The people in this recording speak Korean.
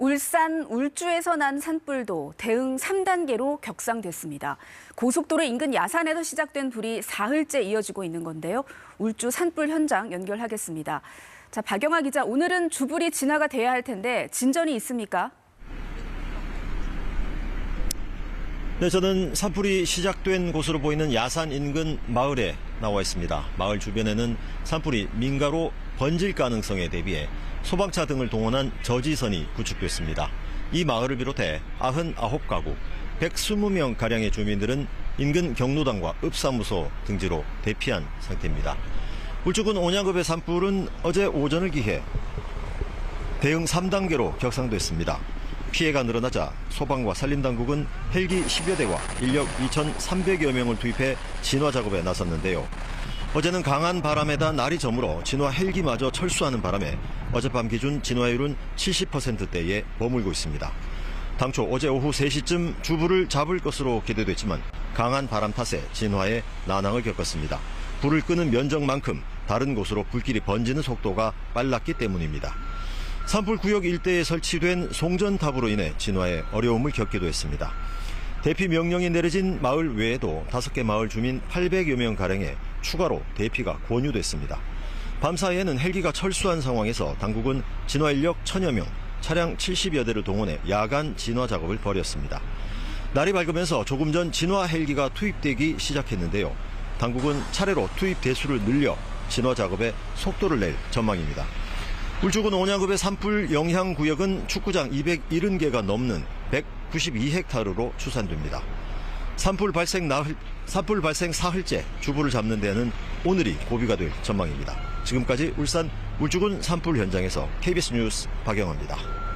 울산 울주에서 난 산불도 대응 3단계로 격상됐습니다. 고속도로 인근 야산에서 시작된 불이 사흘째 이어지고 있는 건데요. 울주 산불 현장 연결하겠습니다. 자, 박영아 기자, 오늘은 주불이 진화가 돼야 할 텐데 진전이 있습니까? 네, 저는 산불이 시작된 곳으로 보이는 야산 인근 마을에 나와 있습니다. 마을 주변에는 산불이 민가로 번질 가능성에 대비해 소방차 등을 동원한 저지선이 구축됐습니다. 이 마을을 비롯해 99가구, 120명 가량의 주민들은 인근 경로당과 읍사무소 등지로 대피한 상태입니다. 울주군 온양급의 산불은 어제 오전을 기해 대응 3단계로 격상됐습니다. 피해가 늘어나자 소방과 산림당국은 헬기 10여 대와 인력 2,300여 명을 투입해 진화 작업에 나섰는데요. 어제는 강한 바람에다 날이 저물어 진화 헬기마저 철수하는 바람에 어젯밤 기준 진화율은 70%대에 머물고 있습니다. 당초 어제 오후 3시쯤 주불을 잡을 것으로 기대됐지만 강한 바람 탓에 진화에 난항을 겪었습니다. 불을 끄는 면적만큼 다른 곳으로 불길이 번지는 속도가 빨랐기 때문입니다. 산불 구역 일대에 설치된 송전탑으로 인해 진화에 어려움을 겪기도 했습니다. 대피 명령이 내려진 마을 외에도 다섯 개 마을 주민 800여 명 가량의 추가로 대피가 권유됐습니다. 밤사이에는 헬기가 철수한 상황에서 당국은 진화 인력 천여 명, 차량 70여 대를 동원해 야간 진화 작업을 벌였습니다. 날이 밝으면서 조금 전 진화 헬기가 투입되기 시작했는데요. 당국은 차례로 투입 대수를 늘려 진화 작업에 속도를 낼 전망입니다. 울주군 온양급의 산불 영향 구역은 축구장 270개가 넘는 192헥타르로 추산됩니다. 산불 발생 나흘, 산불 발생 사흘째 주부를 잡는 데는 오늘이 고비가 될 전망입니다. 지금까지 울산 울주군 산불 현장에서 KBS 뉴스 박영호입니다.